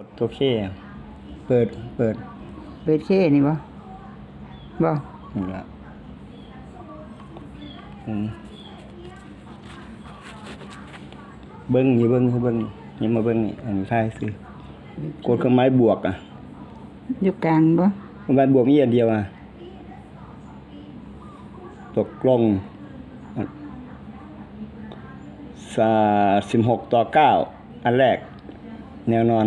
กดตัวเคเปิดเปิดเปิดเข้นี่บ่บ่นี่ละอืมเบิ้งอย่าเบิ้งให้เบิ้งอย่ามาเบิ้งนี่อันนี้ค่ายซื้อกดเครื่องไม้บวกอะอยู่กลางบ่เครื่องไม้บวกมีอันเดียวอะตกลงสาสิบหกต่อเก้าอันแรก แนวนอน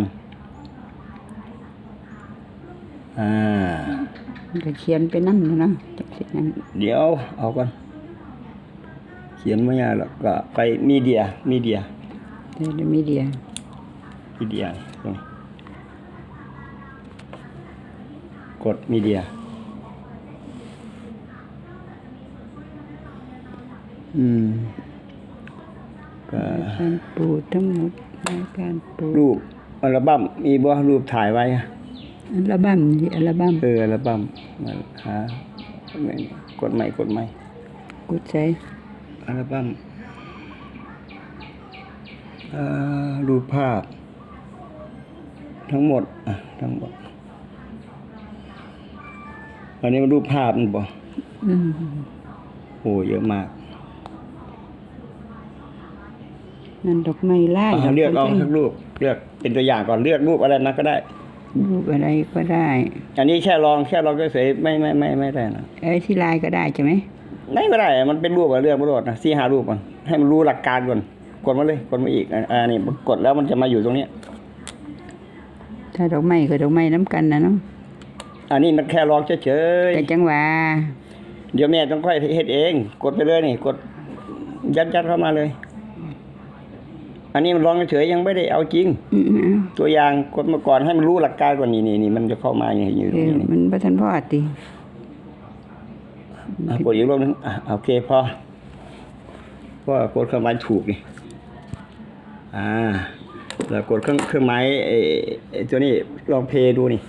อ่ามันก็เขียนไปนำอยู่เนาะจักสินั้นเดี๋ยวเอาก่อนเขียนไม่ยากหรอกก็ไปมีเดียมีเดียเดี๋ยวจะมีเดียมีเดียตรงนี้กดมีเดีย อืมก็การปูทั้งหมดรายการปูรูปอัลบั้มมีบ่รูปถ่ายไว้ อะอัลบั้มนี่อัลบั้มเอออัลบั้มมาหาไม่กดใหม่กดใหม่กูใช้อัลบั้มเอ่อรูปภาพ ทั้งหมดอะทั้งหมดอันนี้มันรูปภาพมันบ่อืมโอ้เยอะมากนั่นดอกไม้ไล่อะเลือกเอาสักรูปเลือกเป็นตัวอย่างก่อนเลือกรูปอะไรนะก็ได้ รูปอะไรก็ได้ อันนี้แค่ลองแค่ลองก็เฉยๆไม่ไม่ไม่ไม่ได้นะเอ้ยที่ลายก็ได้ใช่ไหมไม่ก็ได้ มันเป็นรูปอะเลือกไม่รดนะสี่หารูปก่อนให้มันรู้หลักการก่อนกดมาเลยกดมาอีกอะอ่านี่กดแล้วมันจะมาอยู่ตรงเนี้ยถ้าดอกไม้ก็ดอกไม้น้ำกันนะเนาะอันนี้มันแค่ลองเฉยแต่จังหวะๆเดี๋ยวแม่ต้องค่อยเฮ็ดเอง กดไปเลยนี่ กดยัดยัดเข้ามาเลย อันนี้มันลองเฉยๆยังไม่ได้เอาจริงอืมเอาตัวอย่างกดมาก่อนให้มันรู้หลักการก่อนนี่นี่นี่มันจะเข้ามาอย่างนี้อยู่ตเอรงอนี้มันบ่ทันพอติอะกดอีกรอบนึงอะโอเคพอเพราะว่ากดเครื่องหมายถูกนี่อ่าแล้วกดเครื่องเครื่องหมายไอ้ไอ้ตัวนี้ลองเพลย์ดูนี่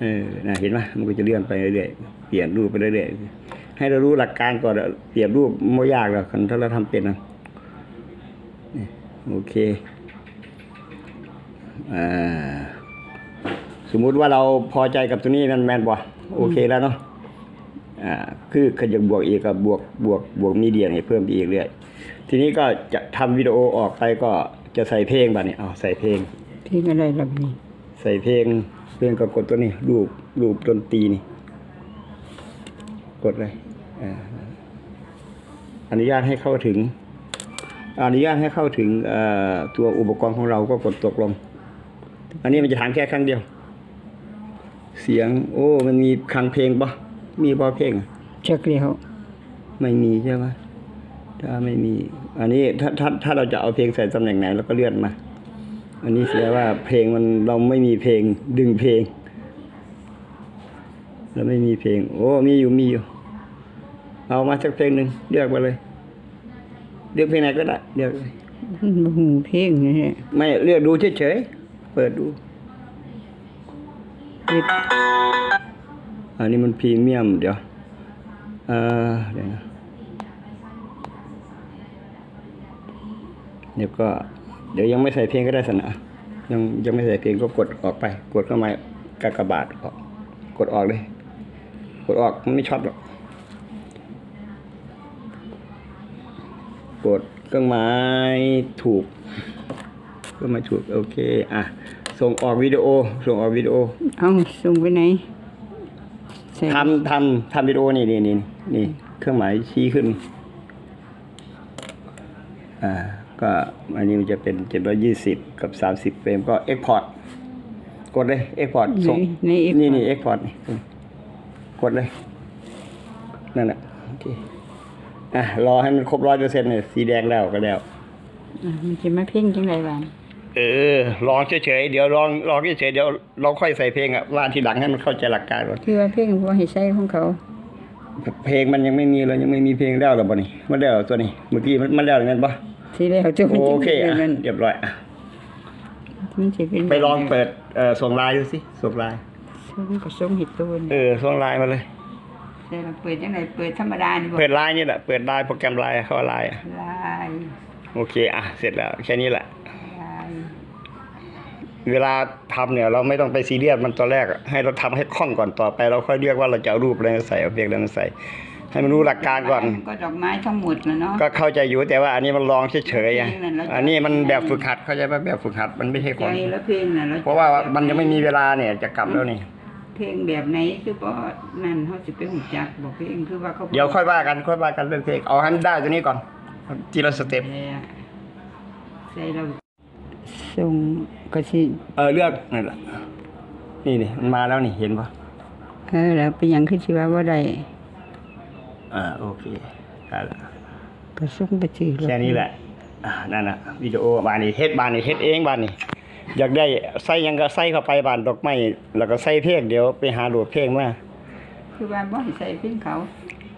เออนะเห็นไหมมันก็จะเลื่อนไปเรื่อยๆเปลี่ยนรูปไปเรื่อยๆให้เรารู้หลักการก่อนอะเปลี่ยนรูปไม่ยากหรอกคันถ้าเราทำเป็นนะนี่ โอเค อ่า สมมุติว่าเราพอใจกับตัวนี้มันแมนบ่โอเคแล้วเนาะ อ่า คือขยับบวกอีกกับบวกบวกบวกมีเดียนี่เพิ่มไปอีกเรื่อย ทีนี้ก็จะทำวิดีโอออกไปก็จะใส่เพลงบัดนี้เอาใส่เพลง เพลงอะไรล่ะนี่ ใส่เพลง เพลงก็กดตัวนี้ รูปรูปดนตรีนี่ กดเลย อ่าอนุญาตให้เข้าถึง อนุญาตให้เข้าถึงเอ่อตัวอุปกรณ์ของเราก็กดตกลง อันนี้มันจะถามแค่ครั้งเดียว เสียง โอ้ มันมีคลังเพลงปะมีปะเพลงอะจักเดียวไม่มีใช่ไหมถ้าไม่มี อันนี้ถ้าถ้าถ้าเราจะเอาเพลงใส่ตำแหน่งไหนเราก็เลื่อนมา อันนี้เสียว่าเพลงมันเราไม่มีเพลงดึงเพลงเราไม่มีเพลง โอ้ มีอยู่มีอยู่ เอามาสักเพลงหนึ่งเลือกมาเลย เลือกเพลงไหนก็ได้เลือกเลยบ่ฮู้เพลงนี่แหละไม่เลือกดูเฉยๆเปิดดูเฮ็ดอันนี้มันพรีเมียมเดี๋ยวเออเดี๋ยวนะเดี๋ยวก็ เดี๋ยวยังไม่ใส่เพลงก็ได้สนะยังยังไม่ใส่เพลงก็กดออกไป กดเข้ามากากบาทออก กดออกเลย กดออกมันไม่ช็อตหรอก กดเครื่องหมายถูกเครื่องหมายถูกโอเคอะส่งออกวิดีโอ ส่งออกวิดีโอเอาส่งไปไหนใส่ทำทำทำวิดีโอนี่นี่นี่นี่เครื่องหมายชี้ขึ้นอ่าก็อันนี้มันจะเป็นเจ็ดร้อยี่สิบกับสามสิบเฟรมก็เอ็กพอร์ตกดเลยเอ็กพอร์ตส่งในในนี่นี่เอ็กพอร์ตนี่กดเลยนั่นแหละโอเค อะรอให้มันครบร้อยเปอร์เซ็นต์เนี่ยสีแดงแล้วก็แล้ว อะมันสิมาเพลงจังได๋บาดเออลองเฉยๆเดี๋ยวลองลองเฉยๆเดี๋ยวเราค่อยใส่เพลงอะว่าทีหลังให้มันเข้าใจหลักการก่อนคือว่าเพลงบ่ให้ใช้ของเขาเพลงมันยังไม่มีเลยยังไม่มีเพลงแล้วหรอบ่นี่มันแล้วตัวนี้เมื่อกี้มันมันแล้วอย่างนั้นปะสิแล้วเจ้าโอเคมัอะนเรียบร้อยอะมันสิเป็นไปลองเปิดเอ่อส่งไลน์ดูสิส่งไลน์ ส่งก็ส่งเฮ็ดตัวเออส่งไลน์มาเลย แต่เราเปิดจังไดเปิดธรรมดานี่บ่เปิดไลน์นี่แหละเปิดไลน์โปรแกรมไลน์เข้าไลน์อะลายโอเคอะเสร็จแล้วแค่นี้แหละ ลายเวลาทำเนี่ยเราไม่ต้องไปซีเรียสมันตอนแรกอะให้เราทำให้คล่องก่อนต่อไป เราค่อยเรียกว่าเราจะเอารูปอะไรมาใส่เอาเพลงอะไรมาใส่ ให้มันรู้หลักการก่อนก็ดอกไม้ทั้งหมดแล้วเนาะ ก็เข้าใจอยู่แต่ว่าอันนี้มันลองเฉยๆไงเพลงนั้นเราจะอันนี้มันแบบฝึกหัดเข้าใจไหมแบบฝึกหัดมันไม่ใช่ขใจอง แล้วเพลงน่ะเราจเพราะว่ามันยังไม่มีเวลาเนี่ยจะกลับแล้วนี่ เพลงแบบไหนคือบ่นั่นเขาสิไปหูจักบอกเพลงคือว่าเขาเดี๋ยวค่อยว่ากันค่อยว่ากันเรื่องเพลงเอาให้ได้ตัวนี้ก่อนทีละสเต็ปใส่เราส่งก็สิเออเลือกนั่นแหละนี่นี่มันมาแล้วนี่เห็นปะเออแล้วเป็นหยังคือสิว่าบ่ได้อ่าโอเคได้ละก็ส่งไปสิแค่นี้แหละอ่านั่นน่ะวิดีโอบานนี่เฮ็ดบานนี่เฮ็ดเองบานนี่ อยากได้ใส่หยังก็ใส่เข้าไปบานดอกไม้แล้วก็ใส่เพลงเดี๋ยวไปหาโหลดเพลงมาคือว่าบ่ให้ใส่เพลงเขา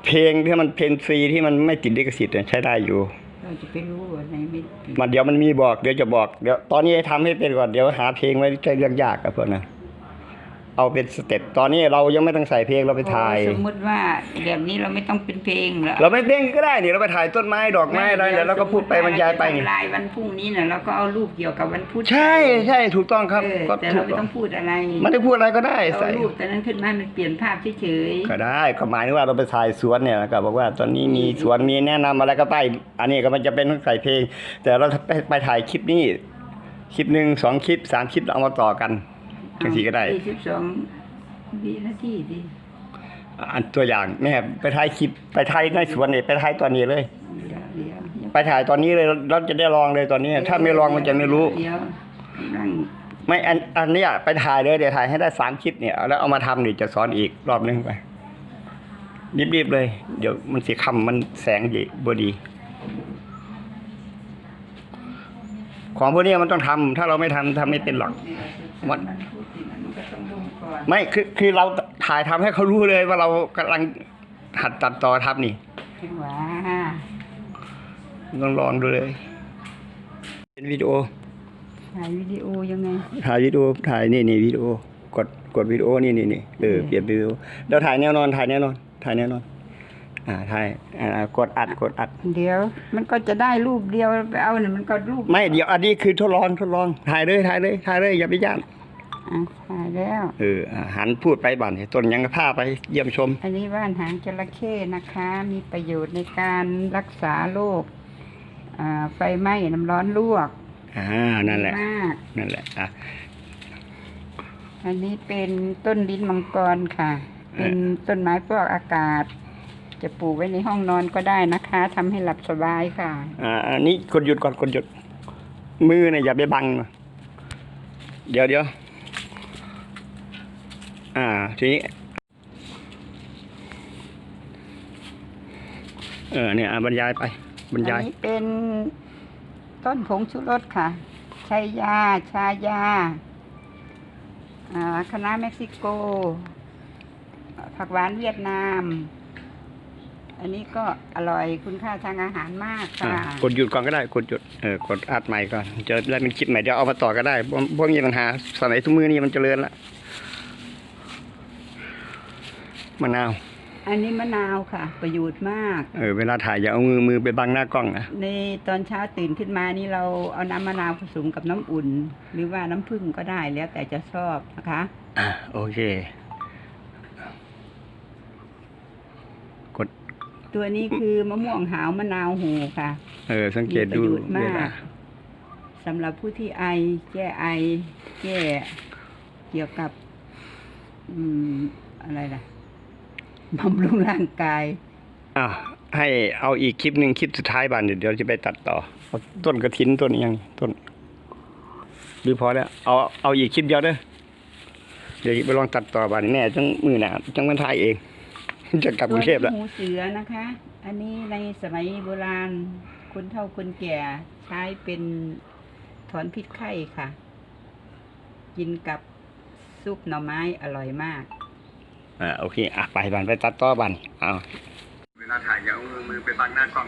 เพลงที่มันเพลงฟรีที่มันไม่ติดลิขสิทธิ์เนี่ยใช้ได้อยู่ เราจะไปรู้ว่าไหนไม่ผิด มันเดี๋ยวมันมีบอกเดี๋ยวจะบอกเดี๋ยวตอนนี้ให้ทำให้เป็นก่อนเดี๋ยวหาเพลงไว้ใช้เรื่องยากกับพวกนั้น เอาเป็นสเต็ปตอนนี้เรายังไม่ต้องใส่เพลงเราไปถ่ายโอ้สมมุติว่าแบบนี้เราไม่ต้องเป็นเพลงแล้วเราไม่เพลงก็ได้นี่เราไปถ่ายต้นไม้ดอกไม้อะไรเดี๋ยวเราก็พูดไปบรรยายไปนี่ลายวันพรุ่งนี้น่ะเราก็เอารูปเกี่ยวกับวันพุธใช่ใช่ถูกต้องครับเออก็แต่ถูเรากไม่ต้ต้อองงพูดอะไรไม่ได้พูดอะไรก็ได้เอาใส่รูปแต่นั้นขึ้นมามันเปลี่ยนภาพเฉยก็ได้ก็หมายถึงว่าเราไปถ่ายสวนเนี่ยก็บอกว่าตอนนี้มีสวนมีแนะนำอะไรก็ไปอันนี้ก็มันจะเป็นต้องใส่เพลง แต่เราไปไปถ่ายคลิปนี้คลิปหนึ่งสองคลิปสามคลิปเราเอามาต่อกันๆ จังสีก็ได้สี่สิบสองวินาทีดิอันตัวอย่างแม่ไปถ่ายคลิปไปถ่ายในสวนเนี่ยไปถ่ายตอนนี้เลย เดี๋ยวเดี๋ยวไปถ่ายตอนนี้เลยเราจะได้ลองเลยตอนนี้ ถ้าไม่ลองมันจะไม่รู้ เดี๋ยวนั่งไม่อันอันเนี้ยไปถ่ายเลยเดี๋ยวถ่ายให้ได้สามคลิปเนี่ยแล้วเอามาทำนี่จะสอนอีกรอบนึงไปรีบๆเลย เดี๋ยวมันสีคำมันแสงดีบดี ของพวกเนี้ยมันต้องทำถ้าเราไม่ทำทำไม่เป็นหรอกวัดมันพูดสิมันก็ต้องลงก่อนไม่คือคือเราถ่ายทำให้เขารู้เลยว่าเรากำลังหัดตัดต่อทำนี่จังหวะลองลองดูเลย เป็นวิดีโอ ถ่ายวิดีโอยังไง ถ่ายวิดีโอถ่ายนี่นี่วิดีโอ กดกดวิดีโอนี่นี่นี่เออเปลี่ยนวิดีโอเราถ่ายแนวนอนถ่ายแนวนอนถ่ายแนวนอน อ่าถ่ายอ่ากดอัดกดอัด เดี๋ยว มันก็จะได้รูปเดียวไปเอาเนี่ยมันก็รูปไม่เดี๋ยวอันนี้คือทดลองทดลองถ่ายเลยถ่ายเลยถ่ายเลยอย่าไปย่านอะถ่ายแล้ว เอออ่าหันพูดไปบันต้นยังผ้าไปเยี่ยมชม อันนี้ว่านหางจระเข้นะคะ มีประโยชน์ในการรักษาโรคอ่าไฟไหม้น้ำร้อนลวกอ่านั่นแหละมาก นั่นแหละอะ อันนี้เป็นต้นลิ้นมังกรค่ะ เป็นต้นไม้ฟอกอากาศ จะปลูกไว้ในห้องนอนก็ได้นะคะทำให้หลับสบายค่ะ อ่าอันนี้กดหยุดก่อนกดหยุด มือเนี่ยอย่าไปบังนะเดี๋ยวเดี๋ยวอ่า ทีนี้ เออเนี่ยอะบรรยายไป บรรยายอันนี้เป็นต้นผงชูรสค่ะชัยยา ชายาอ่าคณะเม็กซิโก ผักหวานเวียดนาม อันนี้ก็อร่อยคุณค่าทางอาหารมากอ่าค่ะกดหยุดก่อนก็ได้กดหยุดเออกดอัดใหม่ก่อนจะได้เป็นคลิปใหม่เดี๋ยวเอามาต่อก็ได้เพราะเพราะมีปัญหาสมัยทุกมือนี่มันเจริญละมะนาวอันนี้มะนาวค่ะ ประโยชน์มาก เออเวลาถ่ายอย่าเอามือมือไปบังหน้ากล้องนะในตอนเช้าตื่นขึ้นมานี่เราเอาน้ำมะนาวผสมกับน้ำอุ่น หรือว่าน้ำผึ้งก็ได้แล้วแต่จะชอบนะคะ อ่าโอเค กด ตัวนี้คือมะม่วงหาวมะนาวโหูค่ะ เออ สังเกตดูมีประโยชน์มาก เวลาสำหรับผู้ที่ไอ แก้ไอ แก้เกี่ยวกับ อืม อะไรล่ะบำรุงร่างกาย อะให้เอาอีกคลิปหนึ่งคลิปสุดท้ายบ้านเดี๋ยวเดี๋ยวจะไปตัดต่อเอาต้นกระถินต้นนี้ยังต้นหรือพอแล้วเอาเอาอีกคลิปเดียวเด้อเดี๋ยวไปลองตัดต่อบ้านแน่จังมือหนาจังมันถ่ายเอง จะกลับกรุงเทพแล้วตัวนี้หูเสือนะคะ อันนี้ในสมัยโบราณคนเฒ่าคนแก่ใช้เป็นถอนพิษไข้ค่ะ กินกับซุปหน่อไม้อร่อยมาก อ่าโอเคอะไปบ้านไปตัดต่อบ้านเอาเวลาถ่ายอย่าเอามือไปบังหน้ากล้อง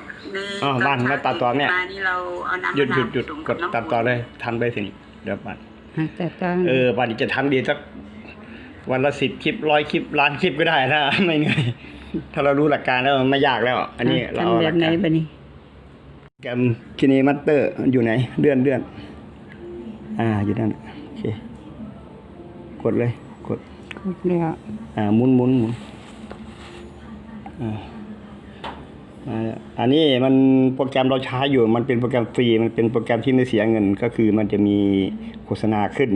อ๋อบ้านมาตัดต่อเนี่ยมานี่เราเอาน้ำหยุดมะหยุนาดวหยุดผสมกกับดน้ำตัดต่อเลยทำไปสิเดี๋ยวบ้านแต่ก็เออบ้านนี้จะทำดีสัก วันละสิบคลิปร้อยคลิปล้านคลิปก็ได้ถ้าไม่เหนื่อยถ้าเรารู้หลักการแล้วมันไม่ยากแล้ว อันนี้เราเอาทำหแบลับกไหนการบะนี่แกมคินีมัตเตอร์อยู่ไหนเลื่อนเลื่อนอ่าอยู่นั่นเคกดเลยกดกดแล้วอ่าหมุนหมุนหมุนอ่าอ่าอันนี้มันโปรแกรมเราใช้อยู่ มันเป็นโปรแกรมฟรี มันเป็นโปรแกรมที่ไม่เสียเงิน ก็คือมันจะมีโฆษณาขึ้น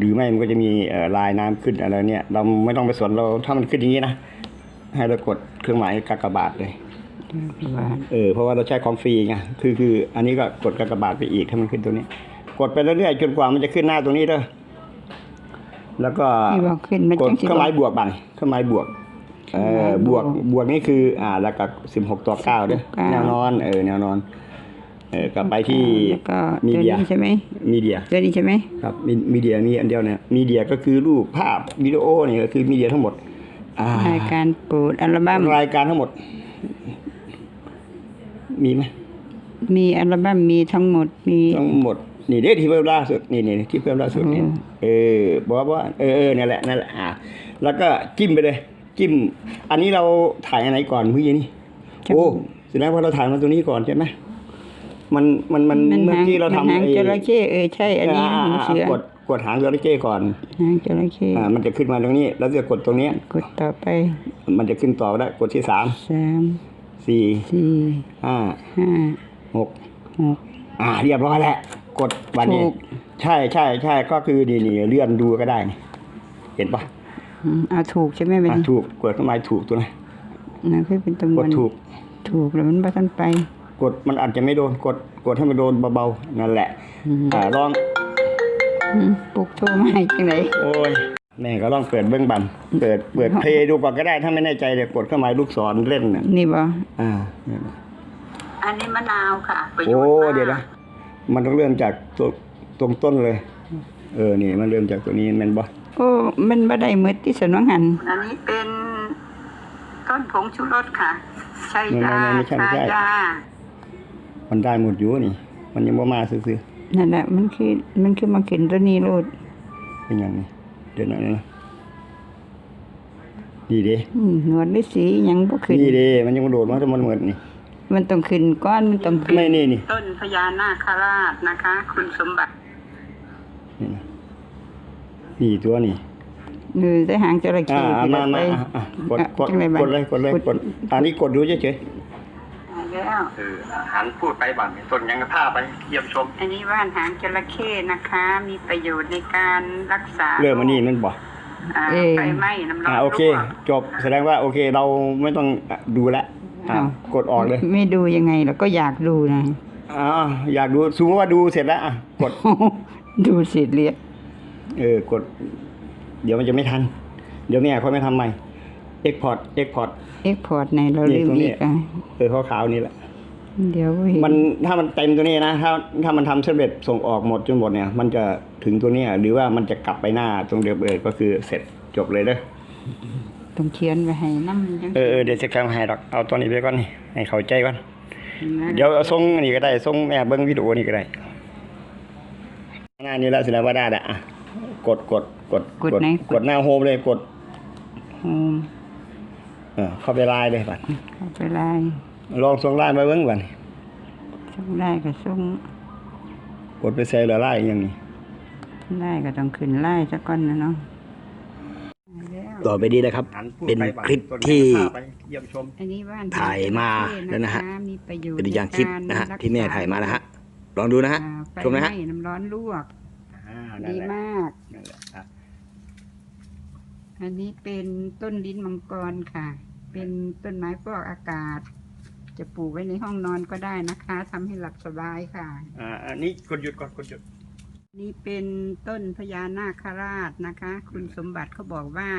หรือไม่มันก็จะมีเอ่อลายน้ำขึ้นอะไรเนี่ยเราไม่ต้องไปสนเราถ้ามันขึ้นอย่างนี้นะให้เรากดเครื่องหมายกากบาทเลยหวานเออเพราะว่าเราใช้ของฟรีไงคือคือ อันนี้ก็กดกากบาทไปอีกถ้ามันขึ้นตรงนี้ กดไปเรื่อยๆจนกว่ามันจะขึ้นหน้าตรงนี้เด้อแล้วก็ที่บอกขึ้นมันกดจังสิเครื่องหมายบวกบังเครื่องหมายบวกเอ่อบวกบวกนี่คือ อ่า แล้วก็สิบหกตัวเก้าเด้อแนวนอน เออแนวนอน เออกลับไปที่แล้วก็มีตัวเดีย นี้ใช่ไหมมีเดียตัวนี้ใช่ไหมครับมีมีเดียมีอันเดียวเนี่ยมีเดียก็คือรูปภาพวิดีโอนี่ก็คือมีเดียทั้งหมดอ่า รายการโปรดอัลบั้มรายการทั้งหมด มีไหมมีอัลบั้มมีทั้งหมดมี ทั้งหมด นี่เด้ที่เพิ่มล่าสุดนี่นี่ที่เพิ่มล่าสุดนี่อืม เออบอกว่าเออเออนั่นแหละนั่นแหละอ่าแล้วก็จิ้มไปเลยจิ้ม อันนี้เราถ่ายอันไหนก่อนเมื่อกี้นี่โอ้แสดงว่าเราถ่ายมาตัวนี้ก่อนใช่ไหม มันมันมันมันเมื่อหางกี้เรามันทำหางไอ้จระเข้เออใช่ อันนี้อ่าหางอ่าเสืออ่ากดกดหางจระเข้ก่อนหางจระเข้อ่ามันจะขึ้นมาตรงนี้ แล้วจะกดตรงเนี้ยกดต่อไป มันจะขึ้นต่อได้กดที่สามสามสี่สี่ห้าห้าหกหกอ่า เรียบร้อยแล้วกดวันนี้ถูกใช่ใช่ใช่ก็คือนี่นี่เลื่อนดูก็ได้นี่เห็นปะอืมเอาถูกใช่ไหมเป็นอะถูกกดเข้ามาถูกตัวนะนั่นคือเป็นตำนกวดนถูก ถูกแล้วมันบ่ทันไป กดมันอาจจะไม่โดนกดกดให้มันโดนเบาๆนั่นแหละอืมอ่าลองอืมปลุกโทรมาให้จังไดโอ้ยแม่ก็ลองเปิดเบื้องบันเปิดเปิดเพลงดูก่อนก็ได้ถ้าไม่แน่ใจเดี๋ยวกดเข้ามาลูกศรเล่นน่ะนี่บ่อ่าอันนี้มะนาวค่ะประโยโอ้ชน์มากเดี๋ยวนะมันต้องเริ่มจากตัวตรงต้นเลย เออนี่มันเริ่มจากตัวนี้แมันบ่โอ้มันบ่ได้หมดที่สวนวังหันอันนี้เป็นต้นผงชูรสค่ะใช้ไม่ยาไม่ไม่ใช่ไม่ชาใช่ยา มันได้หมดอยู่นี่ มันยังบ่มาซื่อนั่นแหละมันคือมันคือมาขึ้นตัวนี้โลดๆเป็นอย่างนี้เดี๋ยวนะเดี๋ยวนะนี่เด้อืมหนวดฤาษีหยังบ่ขึ้น นี่เด้มันยังมาโดดมาทั้งหมดหมดนี่ มันต้องขึ้นก้อนมันต้องขึ้นไม่นี่นี่ต้นพญานาคราชนะคะ คุณสมบัตินี่นะนี่ตัวนี่เออได้หางจระอ่าเข้อ่าที่มาเราไปมาอะอะกดกดจังไดบ้างกดเลยกดเลยกดอันนี้กดดูเฉยแล้วๆ เออหันพูดไปบ้างต้นยังผ้าไปเยี่ยมชม อันนี้ว่านหางจระเข้นะคะ มีประโยชน์ในการรักษาเริ่มมานี่มันบอกอ่าไฟไหม้น้ำร้ออ่านโอเค ลวกจบแสดงว่าโอเคเราไม่ต้องดูแลวอะอ้าวกดออกเลย ไม่ดูยังไงเราก็อยากดูนะ อ่าอยากดูสมมติว่าดูเสร็จแล้วอะกด ดูเสร็จเรียบเออกด เดี๋ยวมันจะไม่ทัน เดี๋ยวแม่เขาไม่ทำใหม่ export export เอ็กพอร์ตในเรานี่ลืมตรงนี้อีกอะเออขาวๆนี่แหละ เดี๋ยวเห็นมันถ้ามันเต็มตัวนี้นะถ้าถ้ามันทำสำเร็จส่งออกหมดจนหมดเนี่ย มันจะถึงตัวเนี้ยหรือว่ามันจะกลับไปหน้าตรงเดิมเออก็คือเสร็จจบเลยเด้อต้องเขียนไว้ให้น้ำจังเออเออเดี๋ยวจะกำให้ดอกเอาตัวนี้ไปก่อนนี่ให้เข้าใจก่อนนะเดี๋ยวเอาส่งอันนี้ก็ได้ส่งแม่เบิ้งวิดีโอนี่ก็ได้หน้านี้แล้วแสดงว่าได้แหละอะกดกดกดกดหน้าโฮมเลยกดโฮมเออเข้าไปไลน์เลยบัดเข้าไปไล่ ลองส่งไลน์มาเบิ้งบัดส่งได้ก็ส่งกดไปใส่เหลือไลน์อย่างนี้ได้ก็ต้องขึ้นไล่ซะก่อนนะเนาะแล้วต่อไปดีนะครับ เป็นคลิปที่อันนี้ว่านถ่ายมาแล้วนะฮะมีประโยชน์เป็นอย่างคลิปนะฮะที่แม่ถ่ายมานะฮะลองดูนะฮะอ่าไฟชมนะฮะไหน้ำร้อนลวกอ่าดีมากนั่นแหละอะอันนี้เป็นต้นลิ้นมังกรค่ะ เป็นต้นไม้ฟอกอากาศ จะปลูกไว้ในห้องนอนก็ได้นะคะทำให้หลับสบายค่ะ อ่าอันนี้กดหยุดก่อนกดหยุด นี่เป็นต้นพญานาคราชนะคะ คุณสมบัติเขาบอกว่า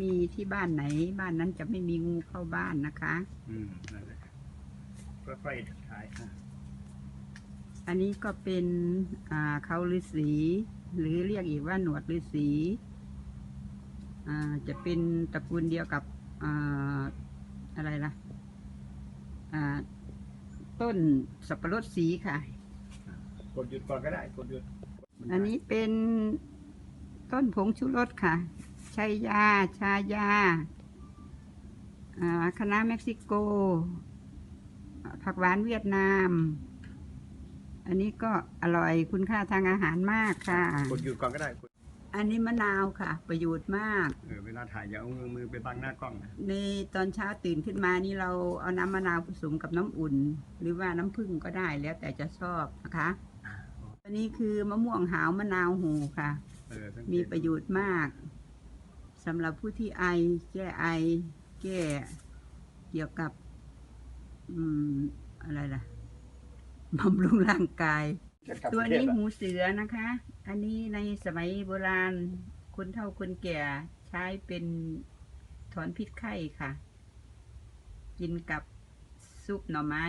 มีที่บ้านไหน บ้านนั้นจะไม่มีงูเข้าบ้านนะคะ อืมนั่นแหละค่อยๆถ่ายอะอันนี้ก็เป็นอ่าเขาฤาษีหรือเรียกอีกว่าหนวดฤาษีอ่าจะเป็นตระกูลเดียวกับอ่าอะไรล่ะ อ่า ต้นสับปะรดสีค่ะ กดหยุดก่อนก็ได้กดหยุดอันนี้เป็นต้นผงชูรสค่ะชัยยา ชายาอ่าคณะน้าเม็กซิโกอ่าผักหวานเวียดนาม อันนี้ก็อร่อยคุณค่าทางอาหารมากค่ะ กดหยุดก่อนก็ได้กด อันนี้มะนาวค่ะ ประโยชน์มากเออเวลาถ่ายอย่าเอามือมือไปบังหน้ากล้องนะในตอนเช้าตื่นขึ้นมานี่เราเอาน้ำมะนาวผสมกับน้ำอุ่น หรือว่าน้ำผึ้งก็ได้แล้วแต่จะชอบนะคะอันนี้คือมะม่วงหาวมะนาวหูค่ะ เออสังเกตมีประโยชน์มากสำหรับผู้ที่ไอแก้ไอ แก้เกี่ยวกับ อืมอะไรล่ะบำรุงร่างกาย ตัวนี้หูเสือนะคะ อันนี้ในสมัยโบราณคนเฒ่าคนแก่ใช้เป็นถอนพิษไข้ค่ะ กินกับซุปหน่อไม้